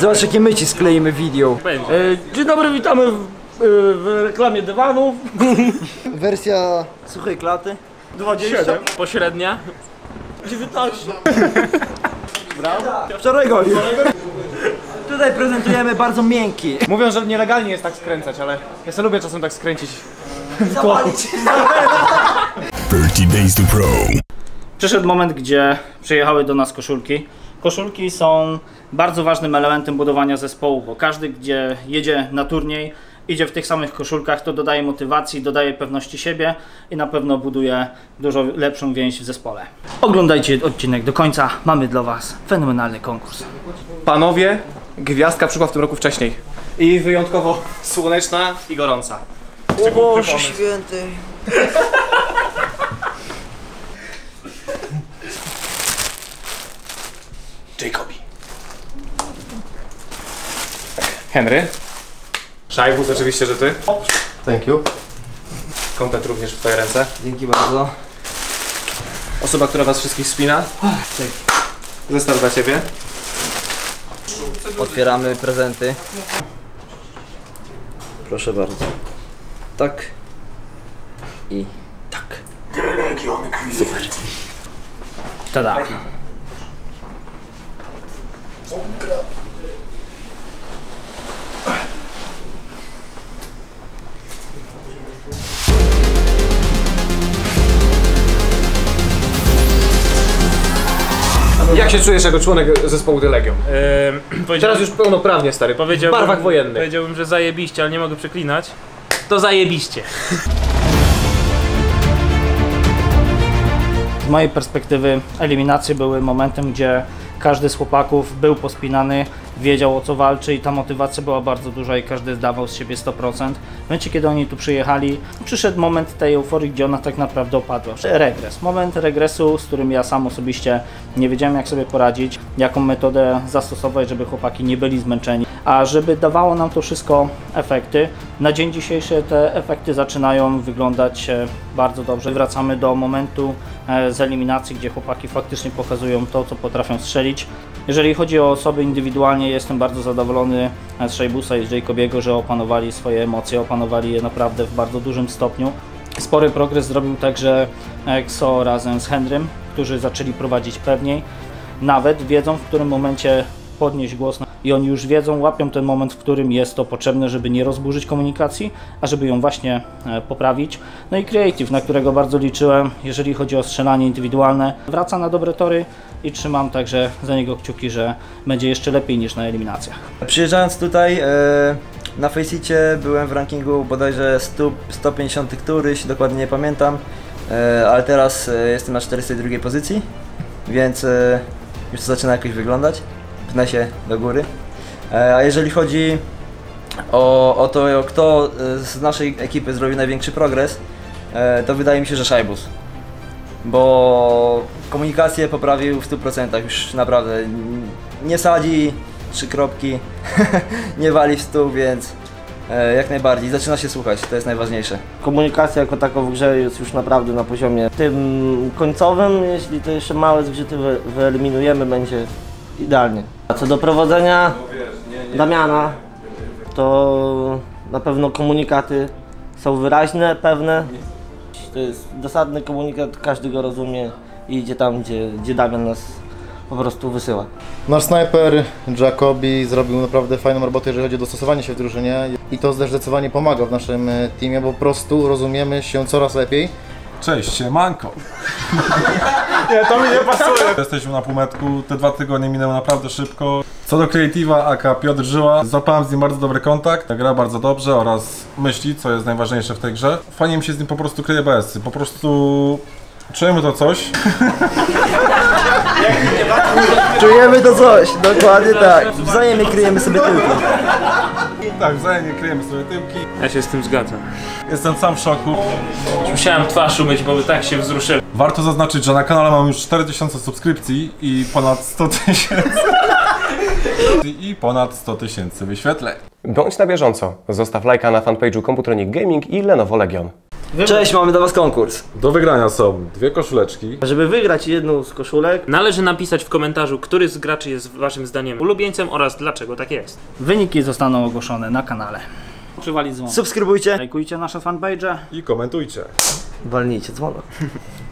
Zobacz jakie my ci skleimy video. E, Dzień dobry, witamy w, e, w reklamie dywanów. Wersja suchej klaty. 20. Pośrednia. 19. Wczoraj golił. Tutaj prezentujemy bardzo miękki. Mówią, że nielegalnie jest tak skręcać, ale ja sobie lubię czasem tak skręcić. Zapalić. 30 Days to Pro. Przyszedł moment, gdzie przyjechały do nas koszulki. Koszulki są bardzo ważnym elementem budowania zespołu, bo każdy, gdzie jedzie na turniej, idzie w tych samych koszulkach, to dodaje motywacji, dodaje pewności siebie i na pewno buduje dużo lepszą więź w zespole. Oglądajcie odcinek do końca, mamy dla Was fenomenalny konkurs. Panowie, gwiazdka przyszła w tym roku wcześniej. I wyjątkowo słoneczna i gorąca. O Boże święty. Jacobi. Henry. Szajbus oczywiście, że ty. Thank you. Komplet również w twoje ręce. Dzięki bardzo. Osoba, która was wszystkich spina. Zestaw dla ciebie. Otwieramy prezenty. Proszę bardzo. Tak. I tak. Super. Tada. Jak się czujesz jako członek zespołu The Legion? Ehm, Teraz już pełnoprawnie, stary. W powiedziałbym, barwach wojennych. Powiedziałbym, że zajebiście, ale nie mogę przeklinać. To zajebiście. Z mojej perspektywy eliminacje były momentem, gdzie każdy z chłopaków był pospinany, wiedział o co walczy i ta motywacja była bardzo duża i każdy zdawał z siebie 100%. W momencie, kiedy oni tu przyjechali, przyszedł moment tej euforii, gdzie ona tak naprawdę opadła. Regres. Moment regresu, z którym ja sam osobiście nie wiedziałem jak sobie poradzić, jaką metodę zastosować, żeby chłopaki nie byli zmęczeni. A żeby dawało nam to wszystko efekty, na dzień dzisiejszy te efekty zaczynają wyglądać e, bardzo dobrze. Wracamy do momentu e, z eliminacji, gdzie chłopaki faktycznie pokazują to, co potrafią strzelić. Jeżeli chodzi o osoby indywidualnie, jestem bardzo zadowolony e, z Szejbusa i z Jacobiego, że opanowali swoje emocje, opanowali je naprawdę w bardzo dużym stopniu. Spory progres zrobił także EXO razem z Henrym, którzy zaczęli prowadzić pewniej. Nawet wiedzą, w którym momencie podnieść głos i oni już wiedzą, łapią ten moment, w którym jest to potrzebne, żeby nie rozburzyć komunikacji, a żeby ją właśnie e, poprawić. No i Creative, na którego bardzo liczyłem, jeżeli chodzi o strzelanie indywidualne, wraca na dobre tory i trzymam także za niego kciuki, że będzie jeszcze lepiej niż na eliminacjach. Przyjeżdżając tutaj e, na Faceicie byłem w rankingu bodajże 100, 150 któryś, dokładnie nie pamiętam, e, ale teraz jestem na 402 pozycji, więc już to zaczyna jakoś wyglądać. Pnę się do góry. E, a jeżeli chodzi o, o to, kto e, z naszej ekipy zrobił największy progres, e, to wydaje mi się, że Szajbus. Bo komunikację poprawił w 100%, już naprawdę nie sadzi trzy kropki, nie wali w stół, więc jak najbardziej zaczyna się słuchać, to jest najważniejsze. Komunikacja jako taka w grze jest już naprawdę na poziomie tym końcowym. Jeśli to jeszcze małe zgrzyty wy, wyeliminujemy, będzie idealnie. A co do prowadzenia Damiana, to na pewno komunikaty są wyraźne, pewne. To jest dosadny komunikat, każdy go rozumie i idzie tam, gdzie, gdzie Damian nas po prostu wysyła. Nasz snajper Jacobi zrobił naprawdę fajną robotę, jeżeli chodzi o dostosowanie się w drużynie i to zdecydowanie pomaga w naszym teamie, bo po prostu rozumiemy się coraz lepiej. Cześć, siemanko. Nie, to mi nie pasuje. Jesteśmy na półmetku, te dwa tygodnie minęły naprawdę szybko. Co do Creative'a, aka Piotr Żyła, złapałem z nim bardzo dobry kontakt, gra bardzo dobrze oraz myśli, co jest najważniejsze w tej grze. Fajnie mi się z nim po prostu kryje BS-y, po prostu czujemy to coś. Czujemy to coś, dokładnie tak. Wzajemnie kryjemy sobie tyłki. Tak, wzajemnie kryjemy sobie tyłki. Ja się z tym zgadzam. Jestem sam w szoku. Musiałem twarz umyć, bo tak się wzruszyłem. Warto zaznaczyć, że na kanale mam już 4000 subskrypcji i ponad 100 tysięcy. I ponad 100 tysięcy wyświetleń. Bądź na bieżąco. Zostaw lajka na fanpage'u Komputronik Gaming i Lenovo Legion. Cześć, mamy dla was konkurs. Do wygrania są dwie koszuleczki. Żeby wygrać jedną z koszulek, Należy napisać w komentarzu, który z graczy jest waszym zdaniem ulubieńcem oraz dlaczego tak jest. Wyniki zostaną ogłoszone na kanale. Przywalić dzwon. Subskrybujcie. Lajkujcie nasze fanpage. I komentujcie. walnijcie dzwona.